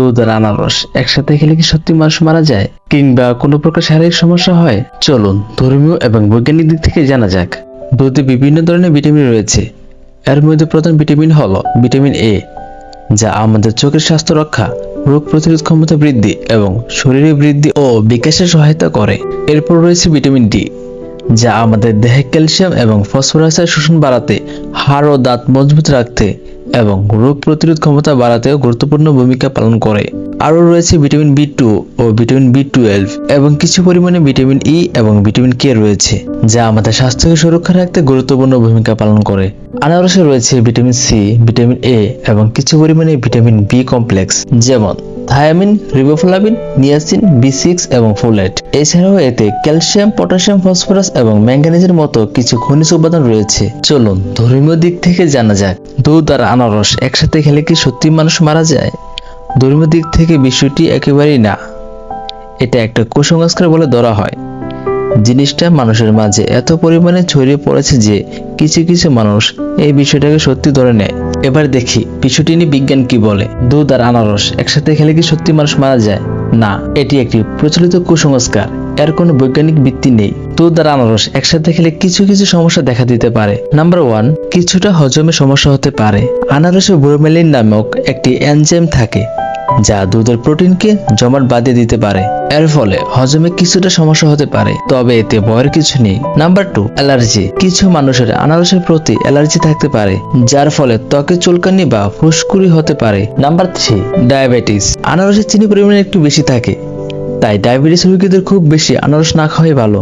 দুধ আর আনারস একসাথে খেলে কি সত্যি মানুষ মারা যায়? কিংবা কোনো প্রকার শারীরিক সমস্যা হয়? চলুন, ধর্মীয় এবং বৈজ্ঞানিক দিক থেকে জানা যাক। দুধে বিভিন্ন ধরনের ভিটামিন রয়েছে। এর মধ্যে প্রধান ভিটামিন হলো ভিটামিন এ, যা আমাদের চোখের স্বাস্থ্য রক্ষা, রোগ প্রতিরোধ ক্ষমতা বৃদ্ধি এবং শরীরে বৃদ্ধি ও বিকাশে সহায়তা করে। এরপর রয়েছে ভিটামিন ডি, যা আমাদের দেহে ক্যালসিয়াম এবং ফসফরাসের শোষণ বাড়াতে হাড় ও দাঁত মজবুত রাখতে এবং রোগ প্রতিরোধ ক্ষমতা বাড়াতেও গুরুত্বপূর্ণ ভূমিকা পালন করে। আরও রয়েছে ভিটামিন বি টু ও ভিটামিন বি টুয়েলভ এবং কিছু পরিমাণে ভিটামিন ই এবং ভিটামিন কে রয়েছে, যা আমাদের স্বাস্থ্যকে সুরক্ষা রাখতে গুরুত্বপূর্ণ ভূমিকা পালন করে। আনারসে রয়েছে ভিটামিন সি, ভিটামিন এ এবং কিছু পরিমাণে ভিটামিন বি কমপ্লেক্স, যেমন thiamine, riboflavin, niacin, B six এবং ফোলেট। এছাড়াও এতে ক্যালসিয়াম, পটাশিয়াম, ফসফরাস এবং ম্যাঙ্গানিজের মতো কিছু খনিজ উপাদান রয়েছে। চলুন ধর্মীয় দিক থেকে জানা যাক। দুধ আর আনারস একসাথে খেলে কি সত্যি মানুষ মারা যায়? ধর্মীয় দিক থেকে বিষয়টি একেবারেই না। এটা একটা কুসংস্কার বলে ধরা হয়। জিনিসটা মানুষের মাঝে এত পরিমাণে ছড়িয়ে পড়েছে যে কিছু কিছু মানুষ এই বিষয়টাকে সত্যি ধরে নেয়। এবার দেখি বিষয়টি নিয়ে বিজ্ঞান কি বলে। দুধ আর আনারস একসাথে খেলে কি সত্যি মানুষ মারা যায়? না, এটি একটি প্রচলিত কুসংস্কার। এর কোনো বৈজ্ঞানিক ভিত্তি নেই। দুধ আর আনারস একসাথে খেলে কিছু কিছু সমস্যা দেখা দিতে পারে। নাম্বার ওয়ান কিছুটা হজমে সমস্যা হতে পারে। আনারসে ব্রোমেলিন নামক একটি এনজাইম থাকে, যা দুধের প্রোটিনকে জমাট বাঁধিয়ে দিতে পারে। এর ফলে হজমে কিছুটা সমস্যা হতে পারে, তবে এতে ভয়ের কিছু নেই। Number two allergy. কিছু মানুষের আনারসের প্রতি অ্যালার্জি থাকতে পারে, যার ফলে ত্বকে চুলকানি বা ফুসকুড়ি হতে পারে। নাম্বার থ্রি ডায়াবেটিস আনারসের চিনি পরিমাণ একটু বেশি থাকে তাই ডায়াবেটিস রোগীদের খুব বেশি আনারস না খাওয়াই ভালো।